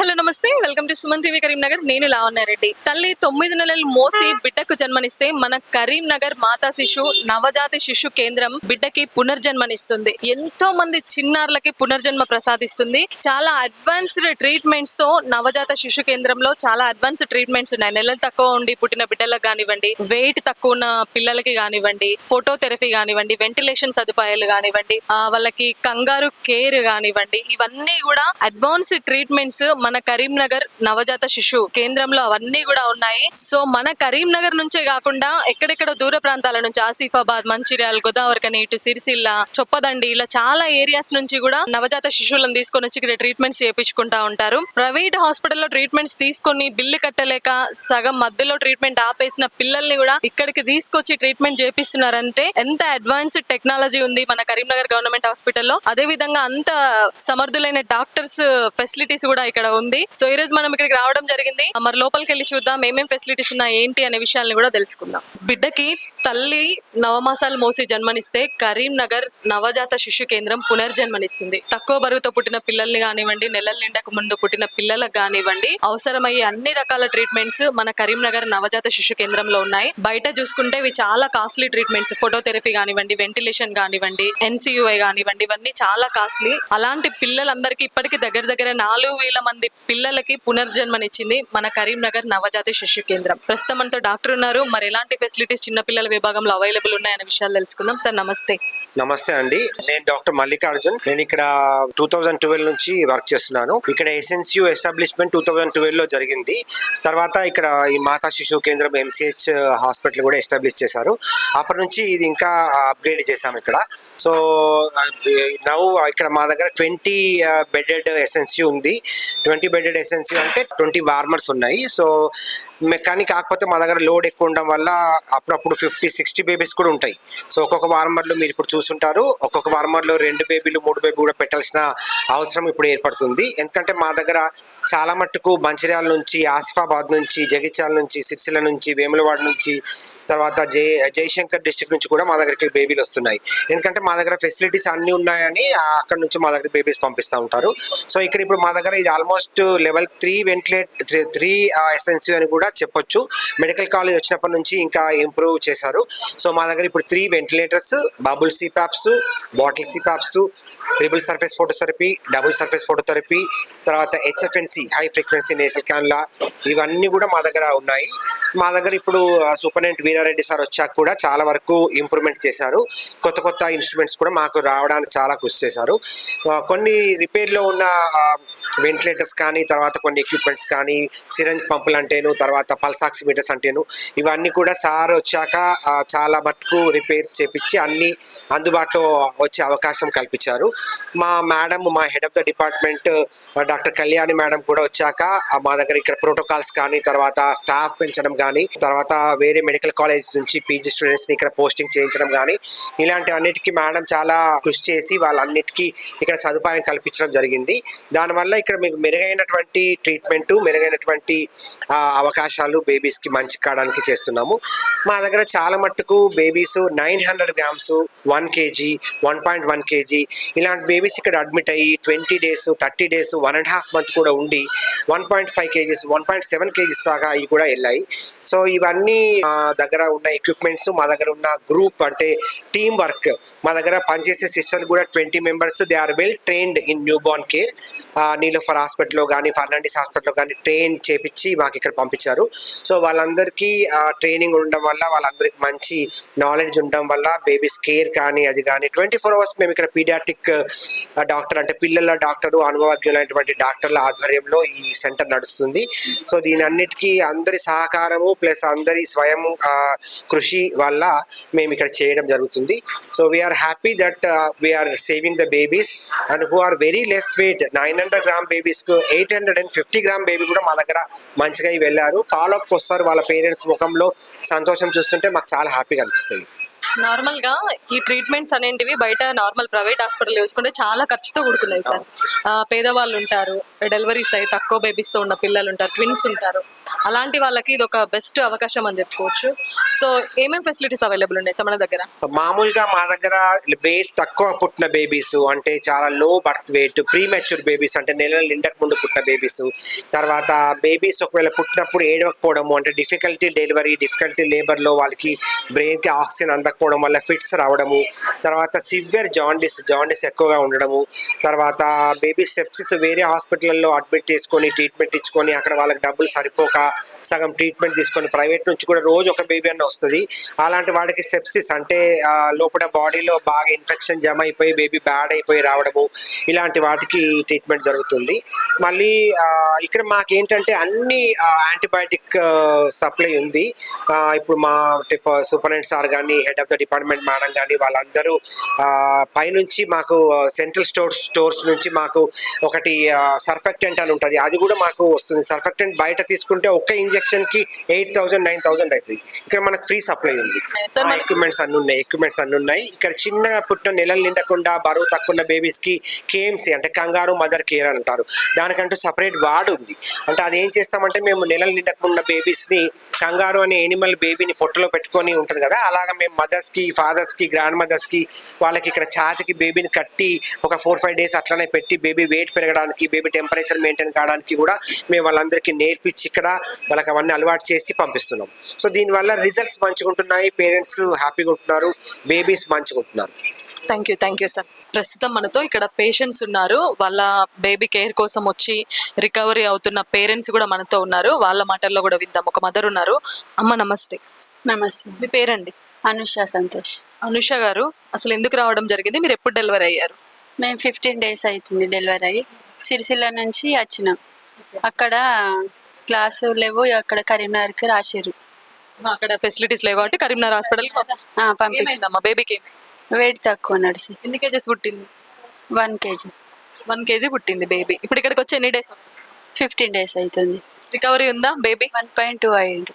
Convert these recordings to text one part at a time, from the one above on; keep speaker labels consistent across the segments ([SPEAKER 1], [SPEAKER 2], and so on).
[SPEAKER 1] Hello నమస్తే. Welcome to Suman TV Karimnagar. నేను లావణ్యారెడ్డి తల్లి తొమ్మిది నెలలు మోసి బిడ్డకు జన్మనిస్తే మన కరీంనగర్ మాతా శిశు నవజాత శిశు కేంద్రం బిడ్డకి పునర్జన్మనిస్తుంది. ఎంతో మంది చిన్నారులకి పునర్జన్మ ప్రసాదిస్తుంది. చాలా అడ్వాన్స్డ్ ట్రీట్మెంట్స్తో నవజాత శిశు కేంద్రంలో చాలా అడ్వాన్స్డ్ ట్రీట్మెంట్స్ ఉన్నాయి. నెలలు తక్కువ ఉండి పుట్టిన బిడ్డలకు కానివ్వండి వెయిట్ తక్కువ ఉన్న పిల్లలకి కానివ్వండి ఫోటోథెరపీ కానివ్వండి వెంటిలేషన్ సదుపాయాలు కానివ్వండి వాళ్ళకి కంగారు కేర్ కానివ్వండి ఇవన్నీ కూడా అడ్వాన్స్డ్ ట్రీట్మెంట్స్ మన మన కరీంనగర్ నవజాత శిశు కేంద్రంలో అవన్నీ కూడా ఉన్నాయి. సో మన కరీంనగర్ నుంచే కాకుండా ఎక్కడెక్కడ దూర ప్రాంతాల నుంచి ఆసిఫాబాద్ మంచిర్యాల గోదావరికని ఇటు సిరిసిల్ల చొప్పదండి ఇలా చాలా ఏరియాస్ నుంచి కూడా నవజాత శిశువులను తీసుకొని వచ్చి ఇక్కడ ట్రీట్మెంట్స్ చేయించుకుంటా ఉంటారు. ప్రైవేట్ హాస్పిటల్లో ట్రీట్మెంట్స్ తీసుకొని బిల్లు కట్టలేక సగం మధ్యలో ట్రీట్మెంట్ ఆపేసిన పిల్లల్ని కూడా ఇక్కడికి తీసుకొచ్చి ట్రీట్మెంట్ చేపిస్తున్నారంటే ఎంత అడ్వాన్స్డ్ టెక్నాలజీ ఉంది మన కరీంనగర్ గవర్నమెంట్ హాస్పిటల్లో. అదే విధంగా అంత సమర్థులైన డాక్టర్స్ ఫెసిలిటీస్ కూడా ఇక్కడ ఉంది. సో ఈ రోజు మనం ఇక్కడికి రావడం జరిగింది. మరి లోపలికి వెళ్ళి చూద్దాం. ఏమేం ఫెసిలిటీస్ ఉన్నాయి? ఏంటి? అనే విషయాలను కూడా తెలుసుకుందాం. బిడ్డకి తల్లి నవమాసాలు మోసి జన్మనిస్తే కరీంనగర్ నవజాత శిశు కేంద్రం పునర్జన్మనిస్తుంది. తక్కువ బరువుతో పుట్టిన పిల్లల్ని కానివ్వండి నెలల నిండకు ముందు పుట్టిన పిల్లలకు కానివ్వండి అవసరమయ్యే అన్ని రకాల ట్రీట్మెంట్స్ మన కరీంనగర్ నవజాత శిశు కేంద్రంలో ఉన్నాయి. బయట చూసుకుంటే ఇవి చాలా కాస్ట్లీ ట్రీట్మెంట్స్ ఫోటోథెరపీ కానివ్వండి వెంటిలేషన్ కానివ్వండి ఎన్సీయుఐ కానివ్వండి ఇవన్నీ చాలా కాస్ట్లీ అలాంటి పిల్లలందరికీ ఇప్పటికి దగ్గర దగ్గర నాలుగు వేల మంది పిల్లలకి పునర్జన్మనిచ్చింది మన కరీంనగర్ నవజాతి శిశు కేంద్రం. ప్రస్తుతం మనతో డాక్టర్ ఉన్నారు. మరి ఎలాంటి ఫెసిలిటీస్ చిన్నపిల్లల విభాగంలో అవైలబుల్ ఉన్నాయనే విషయాలు తెలుసుకుందాం. సార్ నమస్తే.
[SPEAKER 2] నమస్తే అండి. నేను డాక్టర్ మల్లికార్జున్. నేను ఇక్కడ టూ థౌజండ్ ట్వెల్వ్ నుంచి వర్క్ చేస్తున్నాను. ఇక్కడ ఎస్ఎన్సియు ఎస్టాబ్లిష్మెంట్ టూ థౌజండ్ ట్వెల్వ్లో జరిగింది. తర్వాత ఇక్కడ ఈ మాతా శిశు కేంద్రం ఎంసీహెచ్ హాస్పిటల్ కూడా ఎస్టాబ్లిష్ చేశారు. అప్పటి నుంచి ఇది ఇంకా అప్గ్రేడ్ చేశాము ఇక్కడ. సో నవ్వు ఇక్కడ మా దగ్గర ట్వంటీ బెడెడ్ ఎస్ఎన్సీ ఉంది. ట్వంటీ బెడెడ్ ఎస్ఎన్సీ అంటే ట్వంటీ వార్మర్స్ ఉన్నాయి. సో కానీ కాకపోతే మా దగ్గర లోడ్ ఎక్కువ ఉండడం వల్ల అప్పుడప్పుడు ఫిఫ్టీ సిక్స్టీ బేబీస్ కూడా ఉంటాయి. సో ఒక్కొక్క వార్మర్లో మీరు ఇప్పుడు చూసుంటారు. ఒక్కొక్క వార్మర్లో రెండు బేబీలు మూడు బేబీ కూడా పెట్టాల్సిన అవసరం ఇప్పుడు ఏర్పడుతుంది. ఎందుకంటే మా దగ్గర చాలా మట్టుకు మంచిర్యాల నుంచి ఆసిఫాబాద్ నుంచి జగిత్యాల నుంచి సిరిసిల్ల నుంచి వేములవాడ నుంచి తర్వాత జై జయశంకర్ డిస్టిక్ నుంచి కూడా మా దగ్గరికి బేబీలు వస్తున్నాయి. ఎందుకంటే మా దగ్గర ఫెసిలిటీస్ అన్నీ ఉన్నాయని అక్కడ నుంచి మా దగ్గర బేబీస్ పంపిస్తూ ఉంటారు. సో ఇక్కడ ఇప్పుడు మా దగ్గర ఇది almost level three ventilate three SNC అని కూడా చెప్పొచ్చు. మెడికల్ కాలేజ్ వచ్చినప్పటి నుంచి ఇంకా ఇంప్రూవ్ చేశారు. సో మా దగ్గర ఇప్పుడు three ventilators bubble CPAPs bottle CPAPs triple surface phototherapy double surface phototherapy తర్వాత HFNC high frequency nasal cannula ఇవన్నీ కూడా మా దగ్గర ఉన్నాయి. మా దగ్గర ఇప్పుడు సూపరింటెండెంట్ వీరారెడ్డి సార్ వచ్చాక కూడా చాలా వరకు ఇంప్రూవ్మెంట్ చేశారు. కొత్త కొత్త ఇన్స్ట్రుమెంట్ ఇన్స్ట్రుమెంట్స్ కూడా మాకు రావడానికి చాలా కృషి చేశారు. కొన్ని రిపేర్లో ఉన్న వెంటిలేటర్స్ కానీ తర్వాత కొన్ని ఎక్విప్మెంట్స్ కానీ సిరంజ్ పంపులు అంటేను తర్వాత పల్స్ ఆక్సిమీటర్స్ అంటేను ఇవన్నీ కూడా సార్ వచ్చాక చాలా మటుకు రిపేర్స్ చేపించి అన్ని అందుబాటులో వచ్చే అవకాశం కల్పించారు. మా మేడం మా head of the department doctor Kalyani madam కూడా వచ్చాక మా దగ్గర ఇక్కడ ప్రోటోకాల్స్ కానీ తర్వాత స్టాఫ్ పెంచడం కానీ తర్వాత వేరే మెడికల్ కాలేజ్ నుంచి పీజీ స్టూడెంట్స్ని ఇక్కడ పోస్టింగ్ చేయించడం కానీ ఇలాంటి అన్నిటికీ మేడం చాలా కృషి చేసి వాళ్ళన్నిటికీ ఇక్కడ సదుపాయం కల్పించడం జరిగింది. దానివల్ల ఇక్కడ మీకు మెరుగైనటువంటి ట్రీట్మెంట్ మెరుగైనటువంటి అవకాశాలు బేబీస్కి మంచి కావడానికి చేస్తున్నాము. మా దగ్గర చాలా మట్టుకు babies nine hundred grams one one kg one point one kg. ఇలాంటి బేబీస్ ఇక్కడ అడ్మిట్ అయ్యి twenty days thirty days one and half month కూడా ఉండి one point five kgs one point seven kgs దాకా అవి కూడా వెళ్ళాయి. సో ఇవన్నీ మా దగ్గర ఉన్న ఎక్విప్మెంట్స్ మా దగ్గర ఉన్న గ్రూప్ అంటే టీమ్ వర్క్ మా దగ్గర పనిచేసే సిస్టర్లు కూడా twenty members they are well trained in new born care Niloufer హాస్పిటల్లో కానీ ఫర్నాండిస్ హాస్పిటల్లో కానీ ట్రైన్ చేపించి మాకు ఇక్కడ పంపించారు. సో వాళ్ళందరికీ ట్రైనింగ్ ఉండడం వల్ల వాళ్ళందరికీ మంచి నాలెడ్జ్ ఉండడం వల్ల బేబీస్ కేర్ కానీ అది కానీ ట్వంటీ ఫోర్ అవర్స్ మేము ఇక్కడ పీడియాటిక్ డాక్టర్ అంటే పిల్లల డాక్టరు అనుభవజ్ఞులైనటువంటి డాక్టర్ల ఆధ్వర్యంలో ఈ సెంటర్ నడుస్తుంది. సో దీని అన్నిటికీ అందరి సహకారము ప్లస్ అందరి స్వయం కృషి వల్ల మేము ఇక్కడ చేయడం జరుగుతుంది. So we are happy that we are saving the babies and who are very less weight nine hundred gram బేబీస్కు eight hundred and fifty gram baby కూడా మా దగ్గర మంచిగా వెళ్ళారు. ఫాలో అప్కి వస్తారు వాళ్ళ పేరెంట్స్ ముఖంలో. సంతోషం చూస్తుంటే మాకు చాలా హ్యాపీగా అనిపిస్తుంది.
[SPEAKER 1] నార్మల్గా ఈ ట్రీట్మెంట్స్ అనేటివి బయట నార్మల్ ప్రైవేట్ హాస్పిటల్ చూసుకుంటే చాలా ఖర్చుతో కూడుకున్నాయి సార్. పేదవాళ్ళు ఉంటారు డెలివరీస్ అయ్యి తక్కువ బేబీస్తో ఉన్న పిల్లలు ఉంటారు ట్విన్స్ ఉంటారు. అలాంటి వాళ్ళకి ఇది ఒక బెస్ట్ అవకాశం అని చెప్పుకోవచ్చు. సో ఏమేమి ఫెసిలిటీస్ అవైలబుల్ ఉన్నాయి సార్ మన దగ్గర?
[SPEAKER 2] మామూలుగా మా దగ్గర వెయిట్ తక్కువ పుట్టిన బేబీస్ అంటే చాలా low birth weight premature babies అంటే నెలల నిండక ముందు పుట్టిన బేబీస్. తర్వాత బేబీస్ ఒకవేళ పుట్టినప్పుడు ఏడవకపోవడము అంటే డిఫికల్టీ డెలివరీ డిఫికల్టీ లేబర్లో వాళ్ళకి బ్రెయిన్కి ఆక్సిజన్ అందకపోవడం వల్ల ఫిట్స్ రావడము. తర్వాత సివియర్ జాండిస్ జాండిస్ ఎక్కువగా ఉండడము. తర్వాత బేబీ సెప్సిస్ వేరే హాస్పిటల్ హాస్పిటల్లో అడ్మిట్ చేసుకొని ట్రీట్మెంట్ ఇచ్చుకొని అక్కడ వాళ్ళకి డబ్బులు సరిపోక సగం ట్రీట్మెంట్ తీసుకొని ప్రైవేట్ నుంచి కూడా రోజు ఒక బేబీ అన్న వస్తుంది. అలాంటి వాడికి సెప్సిస్ అంటే లోపల బాడీలో బాగా ఇన్ఫెక్షన్ జమ అయిపోయి బేబీ బ్యాడ్ అయిపోయి రావడము ఇలాంటి వాటికి ట్రీట్మెంట్ జరుగుతుంది. మళ్ళీ ఇక్కడ మాకు ఏంటంటే అన్ని యాంటీబయాటిక్ సప్లై ఉంది. ఇప్పుడు మా సూపరింటెండెంట్ సార్ కానీ head of the department madam కానీ వాళ్ళందరూ పైనుంచి మాకు సెంట్రల్ స్టోర్స్ స్టోర్స్ నుంచి మాకు ఒకటి సర్ఫెక్టెంట్ అని ఉంటుంది. అది కూడా మాకు వస్తుంది. సర్ఫెక్టెంట్ బయట తీసుకుంటే ఒక్క ఇంజెక్షన్కి ఎయిట్ థౌసండ్ నైన్ థౌసండ్ అవుతుంది. ఇక్కడ మనకు ఫ్రీ సప్లై ఉంది. ఎక్విప్మెంట్స్ అన్ని ఉన్నాయి ఎక్విప్మెంట్స్ అన్ని ఉన్నాయి. ఇక్కడ చిన్నగా పుట్టిన నెలలు నిండకుండా బరువు తక్కువ బేబీస్కి కేఎంసీ అంటే కంగారు మదర్ కేర్ అని అంటారు. దానికంటూ సపరేట్ వార్డ్ ఉంది. అంటే అది ఏం చేస్తామంటే మేము నెలలు నిండకుండా బేబీస్ని కంగారు అనే ఎనిమల్ బేబీని పొట్టలో పెట్టుకొని ఉంటుంది కదా అలాగా మేము మదర్స్కి ఫాదర్స్కి గ్రాండ్ మదర్స్కి వాళ్ళకి ఇక్కడ ఛాతికి బేబీని కట్టి ఒక ఫోర్ ఫైవ్ డేస్ అట్లనే పెట్టి బేబీ వెయిట్ పెరగడానికి బేబీ టెంపరేచర్ మెయింటైన్ కావడానికి కూడా మేము వాళ్ళందరికీ నేర్పించి ఇక్కడ వాళ్ళకి అవన్నీ అలవాటు చేసి పంపిస్తున్నాం. సో దీనివల్ల రిజల్ట్స్ మంచిగా ఉంటున్నాయి పేరెంట్స్ హ్యాపీగా ఉంటున్నారు బేబీస్ మంచిగా ఉంటున్నారు
[SPEAKER 1] thank you thank you sir ప్రస్తుతం మనతో ఇక్కడ పేషెంట్స్ ఉన్నారు. వాళ్ళ బేబీ కేర్ కోసం వచ్చి రికవరీ అవుతున్న పేరెంట్స్ కూడా మనతో ఉన్నారు. వాళ్ళ మాటల్లో కూడా విందాం. ఒక మదర్ ఉన్నారు. అమ్మ నమస్తే.
[SPEAKER 3] నమస్తే.
[SPEAKER 1] మీ పేరండి?
[SPEAKER 3] అనుష సంతోష్.
[SPEAKER 1] అనుష గారు అసలు ఎందుకు రావడం జరిగింది? మీరు ఎప్పుడు డెలివరీ అయ్యారు?
[SPEAKER 3] మేము ఫిఫ్టీన్ డేస్ అవుతుంది డెలివరీ అయ్యి. సిరిసిల్ల నుంచి వచ్చినాం. అక్కడ క్లాసు లేవు అక్కడ కరీంనగర్కి రాసిర్రు.
[SPEAKER 1] అక్కడ ఫెసిలిటీస్ లేవు కాబట్టి కరీంనగర్ హాస్పిటల్
[SPEAKER 3] ఆ, పంపించి
[SPEAKER 1] ఏమైందమ్మా? బేబీకి
[SPEAKER 3] వెయిట్ తక్కువ నడిచి
[SPEAKER 1] ఎన్ని కేజెస్ పుట్టింది?
[SPEAKER 3] One kg.
[SPEAKER 1] వన్ కేజీ పుట్టింది బేబీ ఇప్పుడు ఇక్కడికి వచ్చి ఎన్ని డేస్?
[SPEAKER 3] ఫిఫ్టీన్ డేస్ అవుతుంది.
[SPEAKER 1] రికవరీ ఉందా బేబీ
[SPEAKER 3] వన్ పాయింట్ టూ అయ్యిండు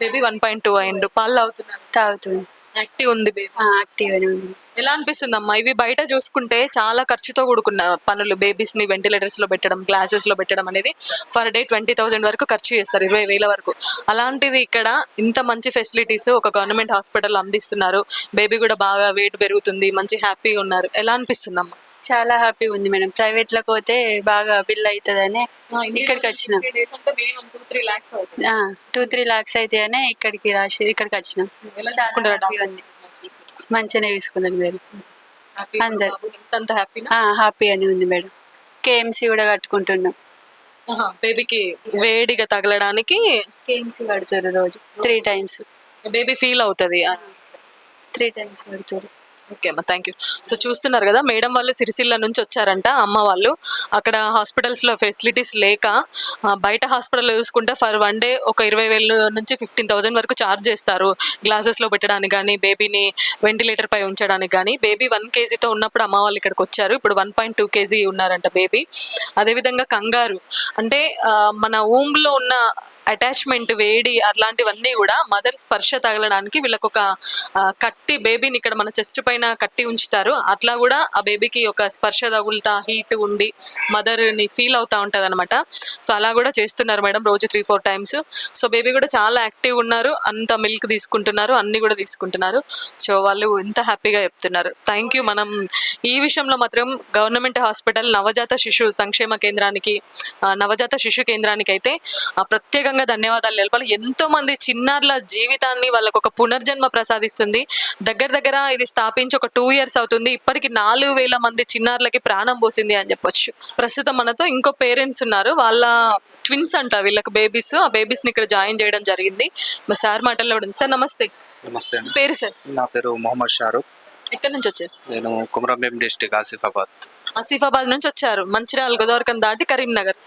[SPEAKER 1] బేబీ వన్ పాయింట్ టూ అయిండు. పాలు అవుతున్నారు
[SPEAKER 3] తాగుతుంది.
[SPEAKER 1] యాక్టివ్ ఉంది బేబీ.
[SPEAKER 3] ఉంది.
[SPEAKER 1] ఎలా అనిపిస్తుంది అమ్మా ఇవి బయట చూసుకుంటే చాలా ఖర్చుతో కూడుకున్న పనులు బేబీస్ని వెంటిలేటర్స్లో పెట్టడం గ్లాసెస్లో పెట్టడం అనేది ఫర్ డే ట్వంటీ థౌసండ్ వరకు ఖర్చు చేస్తారు ఇరవై వేల వరకు. అలాంటిది ఇక్కడ ఇంత మంచి ఫెసిలిటీస్ ఒక గవర్నమెంట్ హాస్పిటల్ అందిస్తున్నారు. బేబీ కూడా బాగా వెయిట్ పెరుగుతుంది మంచి హ్యాపీగా ఉన్నారు. ఎలా అనిపిస్తుంది అమ్మా
[SPEAKER 3] చాలా హ్యాపీగా ఉంది మేడం. ప్రైవేట్లోకి పోతే బాగా బిల్ అవుతుందని ఇక్కడికి వచ్చినాం. టూ త్రీ లాక్స్ అవుతాయనే ఇక్కడికి రాసి ఇక్కడికి వచ్చినాం. చాలా హ్యాపీగా ఉంది. మంచిగానే తీసుకున్నాను మేడం అందరు.
[SPEAKER 1] హ్యాపీ
[SPEAKER 3] అని ఉంది మేడం. కేఎంసీ కూడా కట్టుకుంటున్నాం.
[SPEAKER 1] బేబీకి వేడిగా తగలడానికి
[SPEAKER 3] కేఎంసీ కడుతారు రోజు. త్రీ టైమ్స్
[SPEAKER 1] బేబీ ఫీల్ అవుతుంది.
[SPEAKER 3] త్రీ టైమ్స్ కడుతారు.
[SPEAKER 1] ఓకే అమ్మా థ్యాంక్ యూ సో చూస్తున్నారు కదా మేడం వాళ్ళు సిరిసిల్ల నుంచి వచ్చారంట అమ్మ వాళ్ళు. అక్కడ హాస్పిటల్స్లో ఫెసిలిటీస్ లేక బయట హాస్పిటల్లో చూసుకుంటే ఫర్ వన్ డే ఒక ఇరవై వేల నుంచి ఫిఫ్టీన్ థౌసండ్ వరకు ఛార్జ్ చేస్తారు. గ్లాసెస్లో పెట్టడానికి కానీ బేబీని వెంటిలేటర్ పై ఉంచడానికి కానీ బేబీ వన్ కేజీతో ఉన్నప్పుడు అమ్మ వాళ్ళు ఇక్కడికి వచ్చారు. ఇప్పుడు వన్ పాయింట్ టూ కేజీ ఉన్నారంట బేబీ అదేవిధంగా కంగారు. అంటే మన ఊమ్లో ఉన్న అటాచ్మెంట్ వేడి అట్లాంటివన్నీ కూడా మదర్ స్పర్శ తగలడానికి వీళ్ళకి ఒక కట్టి బేబీని ఇక్కడ మన చెస్ట్ పైన కట్టి ఉంచుతారు. అట్లా కూడా ఆ బేబీకి ఒక స్పర్శ తగులుతా హీట్ ఉండి మదర్ని ఫీల్ అవుతా ఉంటుంది అనమాట సో అలా కూడా చేస్తున్నారు మేడం రోజు three four times. So baby కూడా చాలా యాక్టివ్ ఉన్నారు. అంత మిల్క్ తీసుకుంటున్నారు అన్ని కూడా తీసుకుంటున్నారు. సో వాళ్ళు ఎంత హ్యాపీగా చెప్తున్నారు. థ్యాంక్ యూ మనం ఈ విషయంలో మాత్రం గవర్నమెంట్ హాస్పిటల్ నవజాత శిశు సంక్షేమ కేంద్రానికి నవజాత శిశు కేంద్రానికి అయితే ఆ, ప్రత్యేకంగా ధన్యవాదాలు తెలపాలి ఎంతో మంది చిన్నారుల జీవితాన్ని వాళ్ళకు ఒక పునర్జన్మ ప్రసాదిస్తుంది. దగ్గర దగ్గర ఇది స్థాపించి ఒక టూ ఇయర్స్ అవుతుంది. ఇప్పటికి నాలుగు వేల మంది చిన్నారులకి ప్రాణం పోసింది అని చెప్పొచ్చు. ప్రస్తుతం మనతో ఇంకో పేరెంట్స్ ఉన్నారు. వాళ్ళ ట్విన్స్ అంట వీళ్ళకి బేబీస్. ఆ బేబీస్ని ఇక్కడ జాయిన్ చేయడం జరిగింది. మా సార్ మాటల్లో ఉంది. సార్ నమస్తే.
[SPEAKER 4] నమస్తే
[SPEAKER 1] పేరు సార్?
[SPEAKER 4] నా పేరు మొహమ్మద్ షారూక్
[SPEAKER 1] ఎక్కడి నుంచి వచ్చారు?
[SPEAKER 4] నేను కుమరంభీం డిస్టిక్ ఆసిఫాబాద్.
[SPEAKER 1] ఆసిఫాబాద్ నుంచి వచ్చారు. మంచిర్యాల గోదావరికం దాటి కరీంనగర్.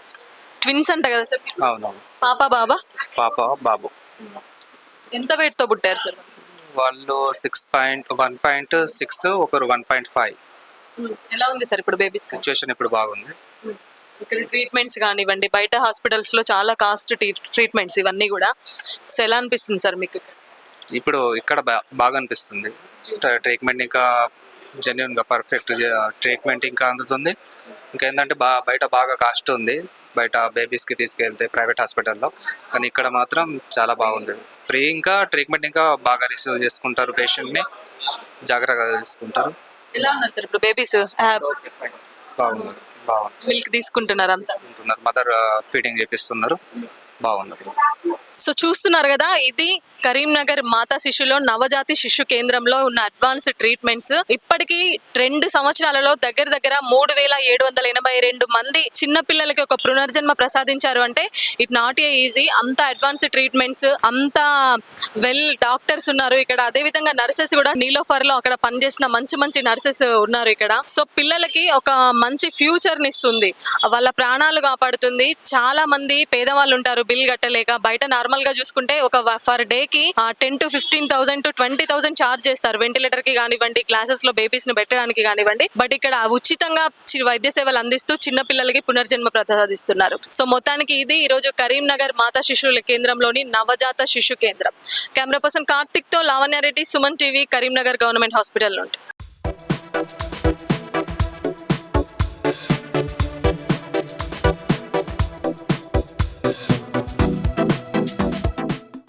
[SPEAKER 1] ట్విన్స్ అంట కదా సార్
[SPEAKER 4] అవునవును.
[SPEAKER 1] పాప బాబా?
[SPEAKER 4] పాప బాబు.
[SPEAKER 1] ఎంత weight తో పుట్టారు సార్?
[SPEAKER 4] వాళ్ళు six point one point six ఒకరు వన్ పాయింట్ ఫైవ్.
[SPEAKER 1] ఎలా ఉంది సార్ ఇప్పుడు బేబీస్
[SPEAKER 4] సిచ్యువేషన్ ఇప్పుడు బాగుంది.
[SPEAKER 1] ఇక్కడ ట్రీట్మెంట్స్ కానివ్వండి బయట హాస్పిటల్స్లో చాలా కాస్ట్ ట్రీట్మెంట్స్ ఇవన్నీ కూడా. సో ఎలా అనిపిస్తుంది సార్ మీకు?
[SPEAKER 4] ఇప్పుడు ఇక్కడ బా- బాగా అనిపిస్తుంది. ట్రీట్మెంట్ ఇంకా జెన్యున్గా పర్ఫెక్ట్ ట్రీట్మెంట్ ఇంకా అందుతుంది. ఇంకా ఏంటంటే బా బయట బాగా కాస్ట్ ఉంది. బయట బేబీస్కి తీసుకెళ్తే ప్రైవేట్ హాస్పిటల్లో కానీ ఇక్కడ మాత్రం చాలా బాగుంది. ఫ్రీ ఇంకా ట్రీట్మెంట్ ఇంకా బాగా రిసీవ్ చేసుకుంటారు పేషెంట్ని జాగ్రత్తగా తీసుకుంటారు.
[SPEAKER 1] ఎలా ఉన్నారు సార్ ఇప్పుడు బేబీస్
[SPEAKER 4] బాగున్నారు. బాగుంది
[SPEAKER 1] మిల్క్ తీసుకుంటున్నారు అంతా.
[SPEAKER 4] మదర్ ఫీడింగ్ చేపిస్తున్నారు. బాగున్నారు.
[SPEAKER 1] సో చూస్తున్నారు కదా ఇది కరీంనగర్ మాతా శిశులో నవజాతి శిశు కేంద్రంలో ఉన్న అడ్వాన్స్ ట్రీట్మెంట్స్. ఇప్పటికీ రెండు సంవత్సరాలలో దగ్గర దగ్గర మూడు వేల ఏడు వందల ఎనభై రెండు మంది చిన్న పిల్లలకి ఒక పునర్జన్మ ప్రసాదించారు అంటే ఇట్ నాట్ ఏ ఈజీ. అంత అడ్వాన్స్ ట్రీట్మెంట్స్ అంత వెల్ డాక్టర్స్ ఉన్నారు ఇక్కడ. అదే విధంగా నర్సెస్ కూడా నీలోఫర్లో అక్కడ పనిచేసిన మంచి మంచి నర్సెస్ ఉన్నారు ఇక్కడ. సో పిల్లలకి ఒక మంచి ఫ్యూచర్ని ఇస్తుంది. వాళ్ళ ప్రాణాలు కాపాడుతుంది. చాలా మంది పేదవాళ్ళు ఉంటారు బిల్ కట్టలేక బయట నార్మల్ గా చూసుకుంటే ఒక ఫర్ డే కి ten to fifteen thousand to twenty thousand charge చేస్తారు. వెంటిలేటర్కి కానివ్వండి క్లాసెస్లో బేబీస్ని పెట్టడానికి కానివ్వండి. బట్ ఇక్కడ ఉచితంగా వైద్య సేవలు అందిస్తూ చిన్న పిల్లలకి పునర్జన్మ ప్రసాదిస్తున్నారు. సో మొత్తానికి ఇది ఈ రోజు కరీంనగర్ మాతా శిశువుల కేంద్రంలోని నవజాత శిశు కేంద్రం. Camera person కార్తిక్తో Lavanya Reddy Suman TV Karimnagar government hospital నుండి.